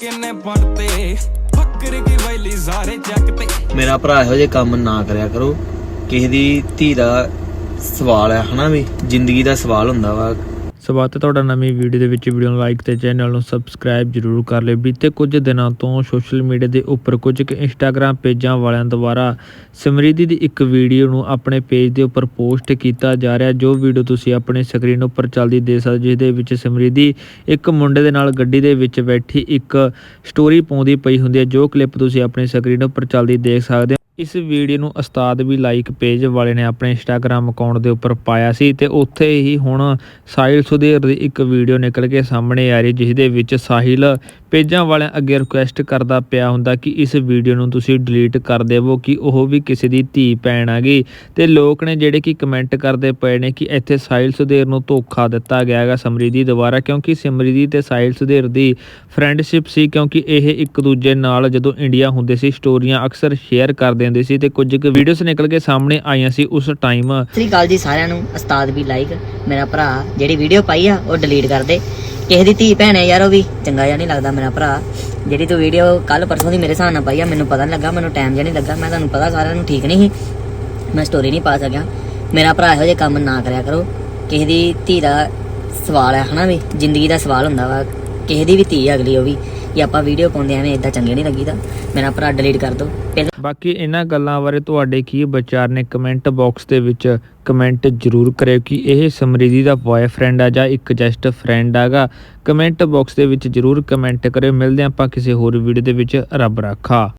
ਕਿੰਨੇ ਪੜਤੇ ਫੱਕਰ ਕੀ ਵੈਲੀ ਸਾਰੇ ਜੱਗ ਤੇ। ਮੇਰਾ ਭਰਾ ਇਹੋ ਜਿਹੇ ਕੰਮ ਨਾ ਕਰਿਆ ਕਰੋ। ਕਿਸੇ ਦੀ ਧੀ ਦਾ ਸਵਾਲ ਹੈ, ਹਨਾ ਵੀ? ਜ਼ਿੰਦਗੀ ਦਾ ਸਵਾਲ ਹੁੰਦਾ ਵਾ। ਸਵਾਗਤ ਹੈ ਤੁਹਾਡਾ ਨਵੀਂ ਵੀਡੀਓ ਦੇ ਵਿੱਚ ਵੀਡੀਓ ਨੂੰ ਲਾਈਕ ਤੇ ਚੈਨਲ ਨੂੰ ਸਬਸਕ੍ਰਾਈਬ ਜਰੂਰ ਕਰ ਲਿਓ। ਬੀਤੇ ਕੁਝ ਦਿਨਾਂ ਤੋਂ ਸੋਸ਼ਲ ਮੀਡੀਆ ਦੇ ਉੱਪਰ ਕੁਝ ਕੁ ਇੰਸਟਾਗ੍ਰam ਪੇਜਾਂ ਵਾਲਿਆਂ ਦੁਆਰਾ ਸਮਰਿੱਧੀ ਦੀ ਇੱਕ ਵੀਡੀਓ ਨੂੰ ਆਪਣੇ ਪੇਜ ਦੇ ਉੱਪਰ ਪੋਸਟ ਕੀਤਾ ਜਾ ਰਿਹਾ। ਜੋ ਵੀਡੀਓ ਤੁਸੀਂ ਆਪਣੇ ਸਕਰੀਨ ਉੱਪਰ ਚੱਲਦੀ ਦੇਖ ਸਕਦੇ ਜਿਸ ਦੇ ਵਿੱਚ ਸਮਰਿੱਧੀ ਇੱਕ ਮੁੰਡੇ ਦੇ ਨਾਲ ਗੱਡੀ ਦੇ ਵਿੱਚ ਬੈਠੀ ਇੱਕ ਸਟੋਰੀ ਪਾਉਂਦੀ ਪਈ ਹੁੰਦੀ ਹੈ। ਜੋ ਕਲਿੱਪ ਤੁਸੀਂ ਆਪਣੀ ਸਕਰੀਨ ਉੱਪਰ ਚੱਲਦੀ ਦੇਖ ਸਕਦੇ ਹੋ। ਇਸ ਵੀਡੀਓ ਨੂੰ ਉਸਤਾਦ ਵੀ ਲਾਈਕ ਪੇਜ ਵਾਲੇ ਨੇ ਆਪਣੇ ਇੰਸਟਾਗ੍ਰam ਅਕਾਊਂਟ ਦੇ ਉੱਪਰ ਪਾਇਆ ਸੀ ਤੇ ਉੱਥੇ ਹੀ ਹੁਣ ਸਾਹਿਲ ਸੁਧੀਰ ਦੀ ਇੱਕ ਵੀਡੀਓ ਨਿਕਲ ਕੇ ਸਾਹਮਣੇ ਆ ਰਹੀ ਜਿਸ ਦੇ ਵਿੱਚ ਸਾਹਿਲ ਪੇਜਾਂ ਵਾਲਿਆਂ ਅੱਗੇ ਰਿਕੁਐਸਟ ਕਰਦਾ ਪਿਆ ਹੁੰਦਾ ਕਿ ਇਸ ਵੀਡੀਓ ਨੂੰ ਤੁਸੀਂ ਡਿਲੀਟ ਕਰ ਦੇਵੋ ਕਿ ਉਹ ਵੀ ਕਿਸੇ ਦੀ ਧੀ, ਭੈਣ ਹੈਗੀ ਤੇ ਲੋਕ ਨੇ ਜਿਹੜੇ ਕਿ ਕਮੈਂਟ ਕਰਦੇ ਪਏ ਨੇ ਕਿ ਇੱਥੇ ਸਾਹਿਲ ਸੁਧੀਰ ਨੂੰ ਧੋਖਾ ਦਿੱਤਾ ਗਿਆ ਹੈਗਾ ਸਮਰੀਦੀ ਦੁਆਰਾ, ਕਿਉਂਕਿ ਸਮਰੀਦੀ ਤੇ ਸਾਹਿਲ ਸੁਧੀਰ ਦੀ ਫਰੈਂਡਸ਼ਿਪ ਸੀ, ਕਿਉਂਕਿ ਇਹ ਇੱਕ ਦੂਜੇ ਨਾਲ ਜਦੋਂ ਇੰਡੀਆ ਹੁੰਦੇ ਸੀ ਸਟੋਰੀਆਂ ਅਕਸਰ ਸ਼ੇਅਰ ਕਰਦੇ ਹੁੰਦੇ ਸੀ ਤੇ ਕੁਝ ਕੁ ਵੀਡੀਓਜ਼ ਨਿਕਲ ਕੇ ਸਾਹਮਣੇ ਆਈਆਂ ਸੀ ਉਸ ਟਾਈਮ ਸ੍ਰੀ ਅਕਾਲ ਜੀ ਸਾਰਿਆਂ ਨੂੰ, ਉਸਤਾਦ ਵੀ ਲਾਈਕ ਮੇਰਾ ਭਰਾ, ਜਿਹੜੀ ਵੀਡੀਓ ਪਾਈ ਆ, ਉਹ ਡਿਲੀਟ ਕਰ ਦੇ। ਕਿਸੇ ਦੀ ਧੀ ਭੈਣ ਹੈ ਯਾਰ, ਉਹ ਵੀ ਚੰਗਾ ਜਿਹਾ ਨਹੀਂ ਲੱਗਦਾ ਮੇਰਾ ਭਰਾ। ਜਿਹੜੀ ਤੂੰ ਵੀਡੀਓ ਕੱਲ ਪਰਸੋਂ ਦੀ ਮੇਰੇ ਹਿਸਾਬ ਨਾਲ ਪਾਈ ਆ, ਮੈਨੂੰ ਪਤਾ ਨਹੀਂ ਲੱਗਾ, ਮੈਨੂੰ ਟਾਈਮ ਜਿਹਾ ਨਹੀਂ ਲੱਗਾ। ਮੈਂ ਤੁਹਾਨੂੰ ਪਤਾ ਸਾਰਿਆਂ ਨੂੰ ਠੀਕ ਨਹੀਂ ਸੀ। ਮੈਂ ਸਟੋਰੀ ਨਹੀਂ ਪਾ ਸਕਿਆ। ਮੇਰਾ ਭਰਾ ਇਹੋ ਜਿਹੇ ਕੰਮ ਨਾ ਕਰਿਆ ਕਰੋ। ਕਿਸੇ ਦੀ ਧੀ ਦਾ ਸਵਾਲ ਹੈ ਹਨਾ ਵੀ, ਜ਼ਿੰਦਗੀ ਦਾ ਸਵਾਲ ਹੁੰਦਾ ਵਾ। ਕਿਸੇ ਦੀ ਵੀ ਧੀ ਹੈ ਅਗਲੀ, ਉਹ ਵੀ। ਕਿ ਆਪਾਂ ਵੀਡੀਓ ਪਾਉਂਦੇ ਐਵੇਂ ਇਦਾਂ ਚੰਗੇ ਨਹੀਂ ਲੱਗੀਦਾ। ਮੇਰਾ ਭਰਾ ਡਿਲੀਟ ਕਰ ਦੋ। ਬਾਕੀ ਇਹਨਾਂ ਗੱਲਾਂ ਬਾਰੇ ਤੁਹਾਡੇ ਕੀ ਵਿਚਾਰ ਨੇ ਕਮੈਂਟ ਬਾਕਸ ਦੇ ਵਿੱਚ ਕਮੈਂਟ ਜ਼ਰੂਰ ਕਰਿਓ ਕਿ ਇਹ ਸਮਰੀਦੀ ਦਾ ਬॉयਫ੍ਰੈਂਡ ਆ ਜਾਂ ਇੱਕ ਜਸਟ ਫਰੈਂਡ ਆਗਾ। ਕਮੈਂਟ ਬਾਕਸ ਦੇ ਵਿੱਚ ਜ਼ਰੂਰ ਕਮੈਂਟ ਕਰਿਓ। ਮਿਲਦੇ ਹਾਂ ਆਪਾਂ ਕਿਸੇ ਹੋਰ ਵੀਡੀਓ ਦੇ ਵਿੱਚ। ਰੱਬ ਰਾਖਾ।